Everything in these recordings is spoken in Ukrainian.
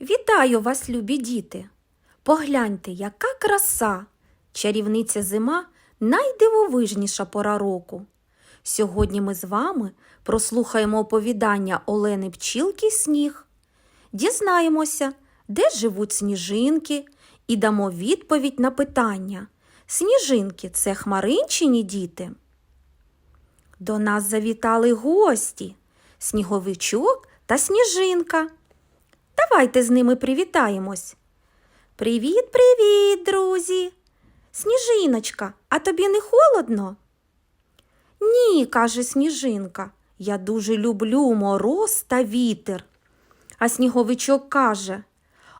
Вітаю вас, любі діти! Погляньте, яка краса! Чарівниця зима найдивовижніша пора року. Сьогодні ми з вами прослухаємо оповідання Олени Пчілки Сніг. Дізнаємося, де живуть сніжинки, і дамо відповідь на питання. Сніжинки це хмаринчині діти. До нас завітали гості сніговичок та сніжинка. Давайте з ними привітаємось. Привіт, привіт, друзі. Сніжиночка, а тобі не холодно? Ні, каже сніжинка. Я дуже люблю мороз та вітер. А сніговичок каже,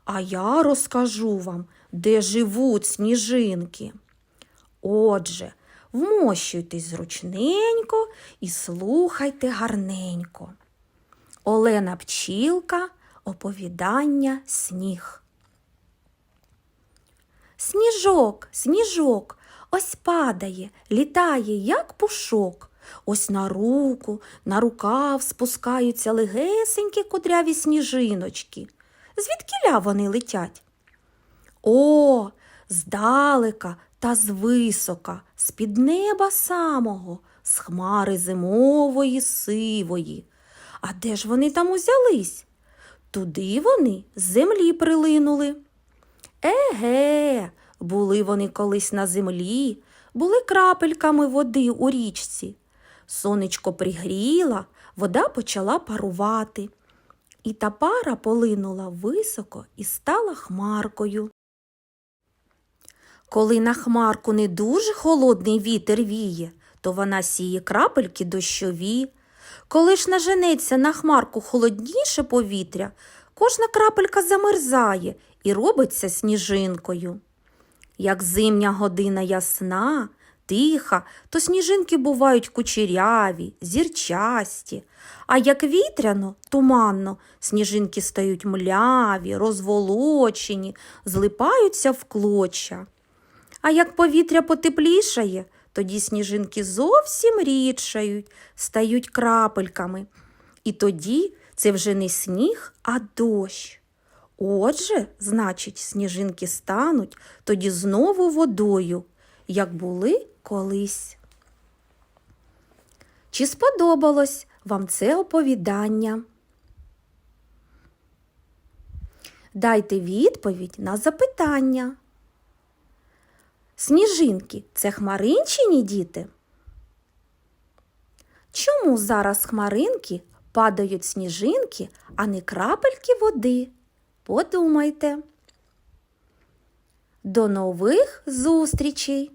а я розкажу вам, де живуть сніжинки. Отже, вмощуйтесь зручненько і слухайте гарненько. Олена Пчілка Оповідання сніг. Сніжок, сніжок, ось падає, літає, як пушок. Ось на руку, на рукав спускаються легесенькі кудряві сніжиночки. Звідкіля вони летять? О, здалека та звисока, з-під неба самого, з хмари зимової сивої. А де ж вони там узялись? Туди вони з землі прилинули. Еге, були вони колись на землі, були крапельками води у річці. Сонечко пригріла, вода почала парувати. І та пара полинула високо і стала хмаркою. Коли на хмарку не дуже холодний вітер віє, то вона сіє крапельки дощові. Коли ж наженеться на хмарку холодніше повітря, кожна крапелька замерзає і робиться сніжинкою. Як зимня година ясна, тиха, то сніжинки бувають кучеряві, зірчасті, а як вітряно, туманно, сніжинки стають мляві, розволочені, злипаються в клоча. А як повітря потеплішає, тоді сніжинки зовсім рідшають, стають крапельками. І тоді це вже не сніг, а дощ. Отже, значить, сніжинки стануть тоді знову водою, як були колись. Чи сподобалось вам це оповідання? Дайте відповідь на запитання. Сніжинки це хмаринчині діти? Чому зараз хмаринки падають сніжинки, а не крапельки води? Подумайте. До нових зустрічей!